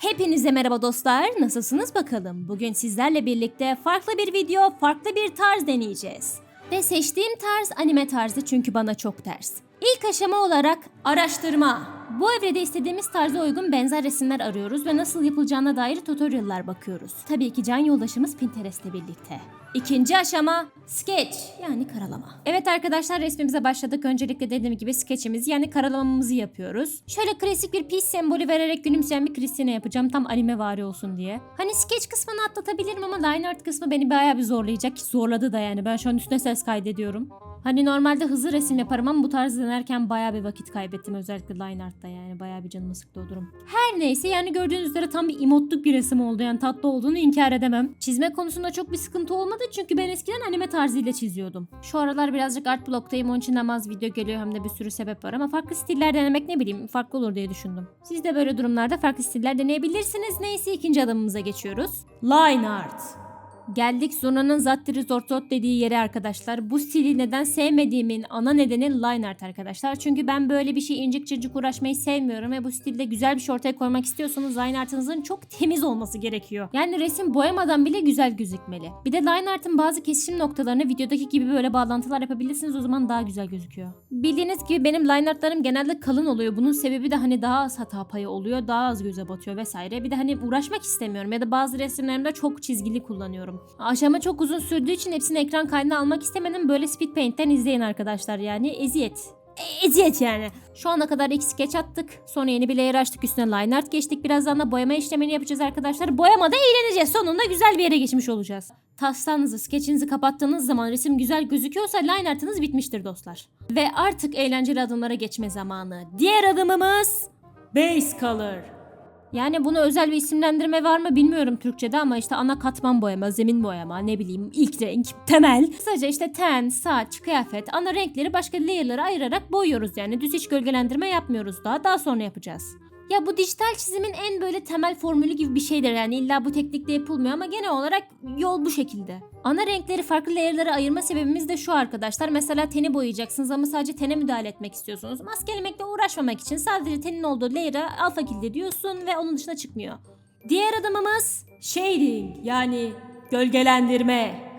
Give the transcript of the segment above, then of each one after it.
Hepinize merhaba dostlar. Nasılsınız bakalım? Bugün sizlerle birlikte farklı bir video, farklı bir tarz deneyeceğiz. Ve seçtiğim tarz anime tarzı çünkü bana çok ters. İlk aşama olarak araştırma. Bu evrede istediğimiz tarza uygun benzer resimler arıyoruz ve nasıl yapılacağına dair tutorial'lar bakıyoruz. Tabii ki can yoldaşımız Pinterest'le birlikte. İkinci aşama sketch yani karalama. Evet arkadaşlar resmimize başladık. Öncelikle dediğim gibi sketchimizi yani karalamamızı yapıyoruz. Şöyle klasik bir peace sembolü vererek gülümseyen bir Christina yapacağım tam anime vari olsun diye. Hani sketch kısmını atlatabilirim ama line art kısmı beni bayağı bir zorlayacak zorladı da yani. Ben şu an üstüne ses kaydediyorum. Hani normalde hızlı resim yaparım ama bu tarz denerken bayağı bir vakit kaybettim özellikle line art'ta yani bayağı bir canımı sıktı o durum. Her neyse yani gördüğünüz üzere tam bir emotluk bir resim oldu yani tatlı olduğunu inkar edemem. Çizme konusunda çok bir sıkıntı olmadı çünkü ben eskiden anime tarzıyla çiziyordum. Şu aralar birazcık art bloktayım onun için hem video geliyor hem de bir sürü sebep var ama farklı stiller denemek ne bileyim farklı olur diye düşündüm. Siz de böyle durumlarda farklı stiller deneyebilirsiniz. Neyse ikinci adımımıza geçiyoruz. Line art. Geldik Zurna'nın Zattiri Zortot dediği yere arkadaşlar. Bu stili neden sevmediğimin ana nedeni line art arkadaşlar. Çünkü ben böyle bir şey incik cırcık uğraşmayı sevmiyorum ve bu stilde güzel bir şey ortaya koymak istiyorsanız line artınızın çok temiz olması gerekiyor. Yani resim boyamadan bile güzel gözükmeli. Bir de line art'ın bazı kesişim noktalarını videodaki gibi böyle bağlantılar yapabilirsiniz o zaman daha güzel gözüküyor. Bildiğiniz gibi benim line artlarım genelde kalın oluyor. Bunun sebebi de hani daha az hata payı oluyor, daha az göze batıyor vesaire. Bir de hani uğraşmak istemiyorum ya da bazı resimlerimde çok çizgili kullanıyorum. Aşama çok uzun sürdüğü için hepsini ekran kaydına almak istemedim. Böyle Speed Paint'ten izleyin arkadaşlar yani eziyet. E- eziyet yani. Şu ana kadar ilk sketch attık. Sonra yeni bir layer açtık. Üstüne line art geçtik. Birazdan da boyama işlemini yapacağız arkadaşlar. Boyamada eğleneceğiz. Sonunda güzel bir yere geçmiş olacağız. Taslağınızı, sketchinizi kapattığınız zaman resim güzel gözüküyorsa line artınız bitmiştir dostlar. Ve artık eğlenceli adımlara geçme zamanı. Diğer adımımız Base Color. Yani bunu özel bir isimlendirme var mı bilmiyorum Türkçe'de ama işte ana katman boyama, zemin boyama, ne bileyim ilk renk, temel. Kısaca işte ten, saç, kıyafet, ana renkleri başka layer'lara ayırarak boyuyoruz yani. Düz hiç gölgelendirme yapmıyoruz daha. Daha sonra yapacağız. Ya bu dijital çizimin en böyle temel formülü gibi bir şeydir yani illa bu teknikle yapılmıyor ama genel olarak yol bu şekilde. Ana renkleri farklı layer'lara ayırma sebebimiz de şu arkadaşlar. Mesela teni boyayacaksınız ama sadece tene müdahale etmek istiyorsunuz. Maskelemekle uğraşmamak için sadece tenin olduğu layer'a alfa kilde diyorsun ve onun dışına çıkmıyor. Diğer adımımız shading yani gölgelendirme.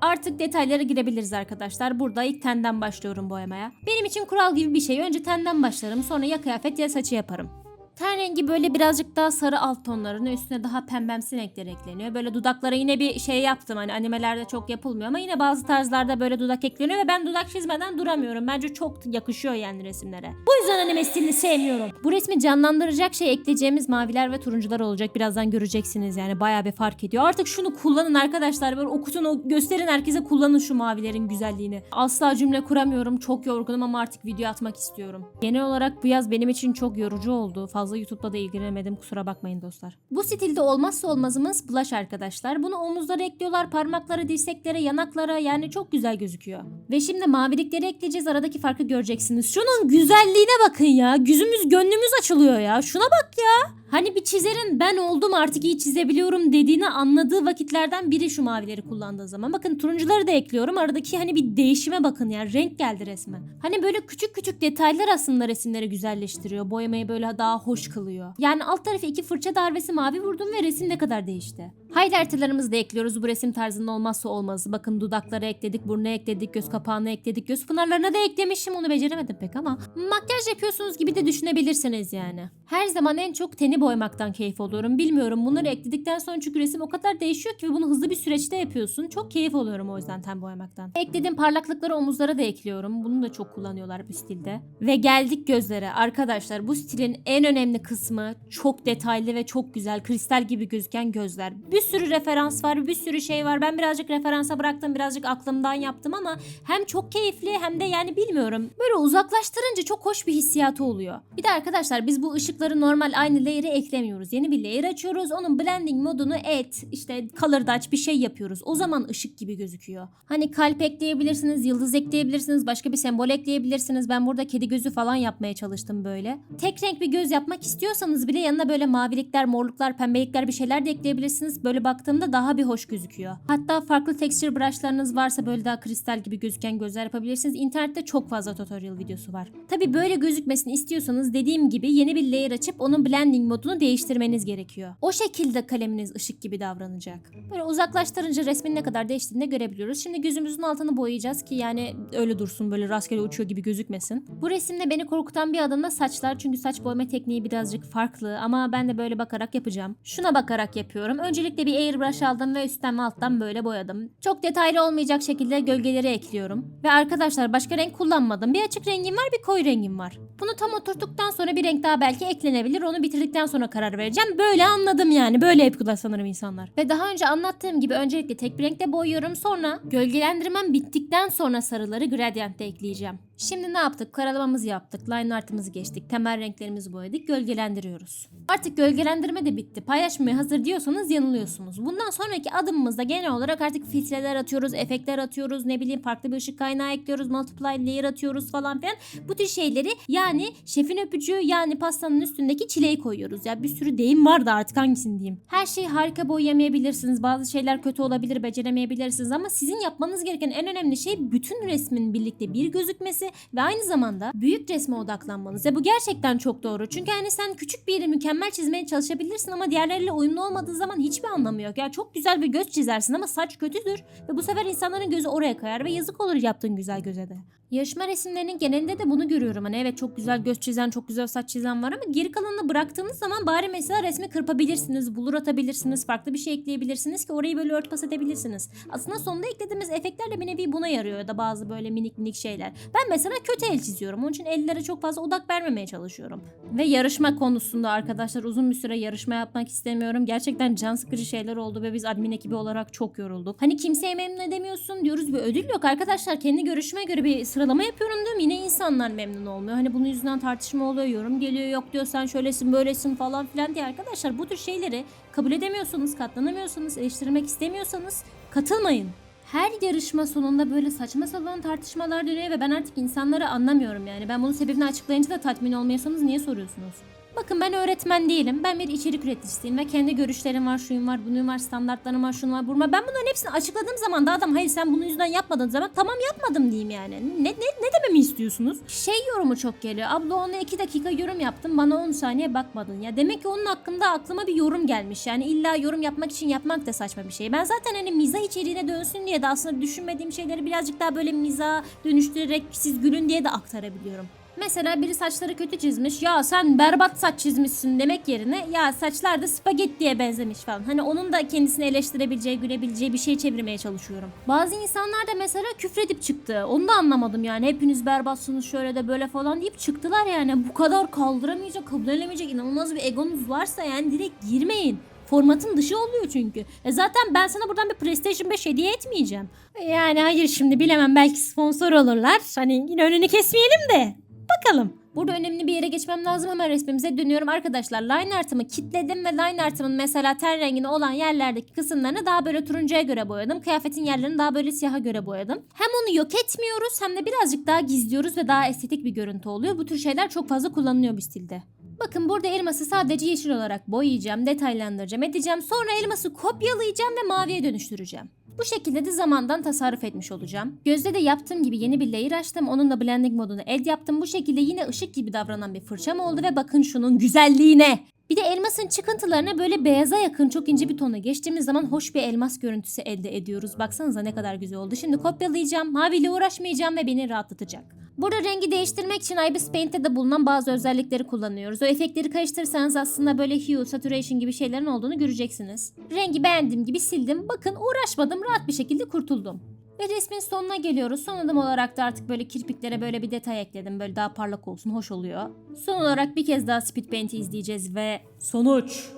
Artık detaylara girebiliriz arkadaşlar. Burada ilk tenden başlıyorum boyamaya. Benim için kural gibi bir şey. Önce tenden başlarım sonra ya kıyafet ya saçı yaparım. Ten rengi böyle birazcık daha sarı alt tonlarını üstüne daha pembemsi renkler ekleniyor. Böyle dudaklara yine bir şey yaptım hani animelerde çok yapılmıyor ama yine bazı tarzlarda böyle dudak ekleniyor ve ben dudak çizmeden duramıyorum. Bence çok yakışıyor yani resimlere. Bu yüzden anime stilini sevmiyorum. Bu resmi canlandıracak şey ekleyeceğimiz maviler ve turuncular olacak. Birazdan göreceksiniz yani bayağı bir fark ediyor. Artık şunu kullanın arkadaşlar böyle okutun gösterin herkese kullanın şu mavilerin güzelliğini. Asla cümle kuramıyorum. Çok yorgunum ama artık video atmak istiyorum. Genel olarak bu yaz benim için çok yorucu oldu. Fazla YouTube'da da ilgilenemedim kusura bakmayın dostlar. Bu stilde olmazsa olmazımız blush arkadaşlar. Bunu omuzlara ekliyorlar, parmaklara, dirseklere, yanaklara yani çok güzel gözüküyor. Ve şimdi mavilikleri ekleyeceğiz. Aradaki farkı göreceksiniz. Şunun güzelliğine bakın ya. Yüzümüz gönlümüz açılıyor ya. Şuna bak ya. Hani bir çizerin ben oldum artık iyi çizebiliyorum dediğini anladığı vakitlerden biri şu mavileri kullandığı zaman. Bakın turuncuları da ekliyorum. Aradaki hani bir değişime bakın ya. Renk geldi resmen. Hani böyle küçük küçük detaylar aslında resimleri güzelleştiriyor. Boyamayı böyle daha hoş kılıyor. Yani alt tarafı iki fırça darbesi mavi vurdum ve resim ne kadar değişti. Highlighterlarımızı da ekliyoruz. Bu resim tarzının olmazsa olmazı. Bakın dudaklara ekledik, burnu ekledik, göz kapağına ekledik, göz pınarlarına da eklemişim. Onu beceremedim pek ama. Makyaj yapıyorsunuz gibi de düşünebilirsiniz yani. Her zaman en çok teni boyamaktan keyif alıyorum. Bilmiyorum bunları ekledikten sonra çünkü resim o kadar değişiyor ki ve bunu hızlı bir süreçte yapıyorsun. Çok keyif alıyorum o yüzden ten boyamaktan. Eklediğim parlaklıkları omuzlara da ekliyorum. Bunu da çok kullanıyorlar bu stilde. Ve geldik gözlere. Arkadaşlar bu stilin en önemli kısmı çok detaylı ve çok güzel kristal gibi gözüken gözler. Bir sürü referans var, bir sürü şey var. Ben birazcık referansa bıraktım, birazcık aklımdan yaptım ama hem çok keyifli hem de yani bilmiyorum. Böyle uzaklaştırınca çok hoş bir hissiyatı oluyor. Bir de arkadaşlar biz bu ışıkları normal aynı layer'e eklemiyoruz. Yeni bir layer açıyoruz. Onun blending modunu et, işte color dodge bir şey yapıyoruz. O zaman ışık gibi gözüküyor. Hani kalp ekleyebilirsiniz, yıldız ekleyebilirsiniz, başka bir sembol ekleyebilirsiniz. Ben burada kedi gözü falan yapmaya çalıştım böyle. Tek renk bir göz yapmak istiyorsanız bile yanına böyle mavilikler, morluklar, pembelikler bir şeyler de ekleyebilirsiniz. Böyle baktığımda daha bir hoş gözüküyor. Hatta farklı texture brushlarınız varsa böyle daha kristal gibi gözüken gözler yapabilirsiniz. İnternette çok fazla tutorial videosu var. Tabi böyle gözükmesini istiyorsanız dediğim gibi yeni bir layer açıp onun blending modunu değiştirmeniz gerekiyor. O şekilde kaleminiz ışık gibi davranacak. Böyle uzaklaştırınca resmin ne kadar değiştiğini de görebiliyoruz. Şimdi gözümüzün altını boyayacağız ki yani öyle dursun böyle rastgele uçuyor gibi gözükmesin. Bu resimde beni korkutan bir adım da saçlar. Çünkü saç boyama tekniği birazcık farklı ama ben de böyle bakarak yapacağım. Şuna bakarak yapıyorum. Öncelikle bir airbrush aldım ve üstten ve alttan böyle boyadım. Çok detaylı olmayacak şekilde gölgeleri ekliyorum. Ve arkadaşlar başka renk kullanmadım. Bir açık rengim var bir koyu rengim var. Bunu tam oturttuktan sonra bir renk daha belki eklenebilir. Onu bitirdikten sonra karar vereceğim. Böyle anladım yani. Böyle yapıyorlar sanırım insanlar. Ve daha önce anlattığım gibi öncelikle tek bir renkte boyuyorum. Sonra gölgelendirmem bittikten sonra sarıları gradyentte ekleyeceğim. Şimdi ne yaptık? Karalamamızı yaptık. Line art'ımızı geçtik. Temel renklerimizi boyadık. Gölgelendiriyoruz. Artık gölgelendirme de bitti. Paylaşmaya hazır diyorsanız yanılıyorsunuz. Bundan sonraki adımımızda genel olarak artık filtreler atıyoruz, efektler atıyoruz, ne bileyim farklı bir ışık kaynağı ekliyoruz, multiply layer atıyoruz falan filan. Bu tür şeyleri yani şefin öpücüğü yani pastanın üstündeki çileği koyuyoruz. Ya bir sürü deyim var da artık hangisini diyeyim. Her şeyi harika boyayamayabilirsiniz. Bazı şeyler kötü olabilir, beceremeyebilirsiniz ama sizin yapmanız gereken en önemli şey bütün resmin birlikte bir gözükmesi ve aynı zamanda büyük resme odaklanmanız. Ve bu gerçekten çok doğru. Çünkü hani sen küçük bir yeri mükemmel çizmeye çalışabilirsin ama diğerleriyle uyumlu olmadığı zaman hiçbir anlamı yok. Ya çok güzel bir göz çizersin ama saç kötüdür ve bu sefer insanların gözü oraya kayar ve yazık olur yaptığın güzel göze de. Yarışma resimlerinin genelinde de bunu görüyorum. Hani evet çok güzel göz çizen, çok güzel saç çizen var ama geri kalanını bıraktığınız zaman bari mesela resmi kırpabilirsiniz, bulur atabilirsiniz, farklı bir şey ekleyebilirsiniz ki orayı böyle örtbas edebilirsiniz. Aslında sonunda eklediğimiz efektlerle bir nevi buna yarıyor ya da bazı böyle minik minik şeyler. Ben mesela kötü el çiziyorum. Onun için ellere çok fazla odak vermemeye çalışıyorum. Ve yarışma konusunda arkadaşlar uzun bir süre yarışma yapmak istemiyorum. Gerçekten can sıkıcı şeyler oldu ve biz admin ekibi olarak çok yorulduk. Hani kimseye memnun edemiyorsun diyoruz bir ödül yok arkadaşlar. Kendi görüşüme göre bir sıralama yapıyorum diyorum. Yine insanlar memnun olmuyor. Hani bunun yüzünden tartışma oluyor, yorum geliyor. Yok diyor sen şöylesin böylesin falan filan diye arkadaşlar bu tür şeyleri kabul edemiyorsanız, katlanamıyorsanız, eleştirmek istemiyorsanız katılmayın. Her yarışma sonunda böyle saçma sapan tartışmalar dönüyor ve ben artık insanları anlamıyorum yani. Ben bunun sebebini açıklayınca da tatmin olmuyorsanız niye soruyorsunuz? Bakın ben öğretmen değilim. Ben bir içerik üreticisiyim ve kendi görüşlerim var, şuyum var, bunun var, standartlarım var, şunun var, bunun. Ben bunların hepsini açıkladığım zaman da adam hayır sen bunun yüzünden yapmadın zaman tamam yapmadım diyeyim yani. Ne, ne, ne dememi istiyorsunuz? Şey yorumu çok geliyor. Abla ona 2 dakika yorum yaptım bana 10 saniye bakmadın. Ya demek ki onun hakkında aklıma bir yorum gelmiş. Yani illa yorum yapmak için yapmak da saçma bir şey. Ben zaten hani mizah içeriğine dönsün diye de aslında düşünmediğim şeyleri birazcık daha böyle miza dönüştürerek siz gülün diye de aktarabiliyorum. Mesela biri saçları kötü çizmiş. Ya sen berbat saç çizmişsin demek yerine ya saçlar da spagettiye benzemiş falan. Hani onun da kendisini eleştirebileceği, gülebileceği bir şey çevirmeye çalışıyorum. Bazı insanlar da mesela küfredip çıktı. Onu da anlamadım yani. Hepiniz berbatsınız şöyle de böyle falan deyip çıktılar yani. Bu kadar kaldıramayacak, kabul edemeyecek inanılmaz bir egonuz varsa yani direkt girmeyin. Formatın dışı oluyor çünkü. E zaten ben sana buradan bir PlayStation 5 hediye etmeyeceğim. Yani hayır şimdi bilemem belki sponsor olurlar. Hani yine önünü kesmeyelim de. Bakalım. Burada önemli bir yere geçmem lazım. Hemen resmimize dönüyorum. Arkadaşlar line art'ımı kitledim ve line art'ımın mesela ten rengine olan yerlerdeki kısımlarını daha böyle turuncuya göre boyadım. Kıyafetin yerlerini daha böyle siyaha göre boyadım. Hem onu yok etmiyoruz hem de birazcık daha gizliyoruz ve daha estetik bir görüntü oluyor. Bu tür şeyler çok fazla kullanılıyor bir stilde. Bakın burada elması sadece yeşil olarak boyayacağım, detaylandıracağım, edeceğim. Sonra elması kopyalayacağım ve maviye dönüştüreceğim. Bu şekilde de zamandan tasarruf etmiş olacağım. Gözde de yaptığım gibi yeni bir layer açtım. Onun da blending modunu add yaptım. Bu şekilde yine ışık gibi davranan bir fırçam oldu ve bakın şunun güzelliğine. Bir de elmasın çıkıntılarına böyle beyaza yakın çok ince bir tona geçtiğimiz zaman hoş bir elmas görüntüsü elde ediyoruz. Baksanıza ne kadar güzel oldu. Şimdi kopyalayacağım, maviyle uğraşmayacağım ve beni rahatlatacak. Burada rengi değiştirmek için IBIS Paint'te de bulunan bazı özellikleri kullanıyoruz. O efektleri karıştırırsanız aslında böyle hue, saturation gibi şeylerin olduğunu göreceksiniz. Rengi beğendiğim gibi sildim. Bakın uğraşmadım, rahat bir şekilde kurtuldum. Ve resmin sonuna geliyoruz. Son adım olarak da artık böyle kirpiklere böyle bir detay ekledim. Böyle daha parlak olsun, hoş oluyor. Son olarak bir kez daha Speed Paint'i izleyeceğiz ve sonuç.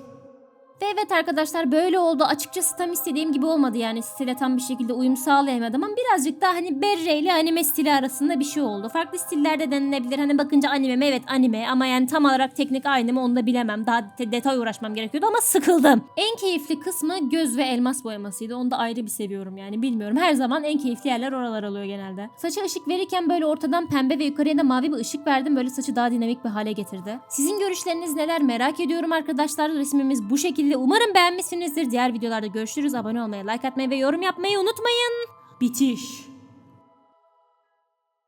Ve evet arkadaşlar böyle oldu. Açıkçası tam istediğim gibi olmadı yani stile tam bir şekilde uyum sağlayamadım ama birazcık daha hani berre ile anime stili arasında bir şey oldu. Farklı stillerde denilebilir. Hani bakınca anime mi? Evet anime ama yani tam olarak teknik aynı mı onu da bilemem. Daha de- detay uğraşmam gerekiyordu ama sıkıldım. En keyifli kısmı göz ve elmas boyamasıydı. Onu da ayrı bir seviyorum yani bilmiyorum. Her zaman en keyifli yerler oralar oluyor genelde. Saça ışık verirken böyle ortadan pembe ve yukarıya da mavi bir ışık verdim. Böyle saçı daha dinamik bir hale getirdi. Sizin görüşleriniz neler merak ediyorum arkadaşlar. Resmimiz bu şekilde. Umarım beğenmişsinizdir. Diğer videolarda görüşürüz. Abone olmayı, like atmayı ve yorum yapmayı unutmayın. Bitiş.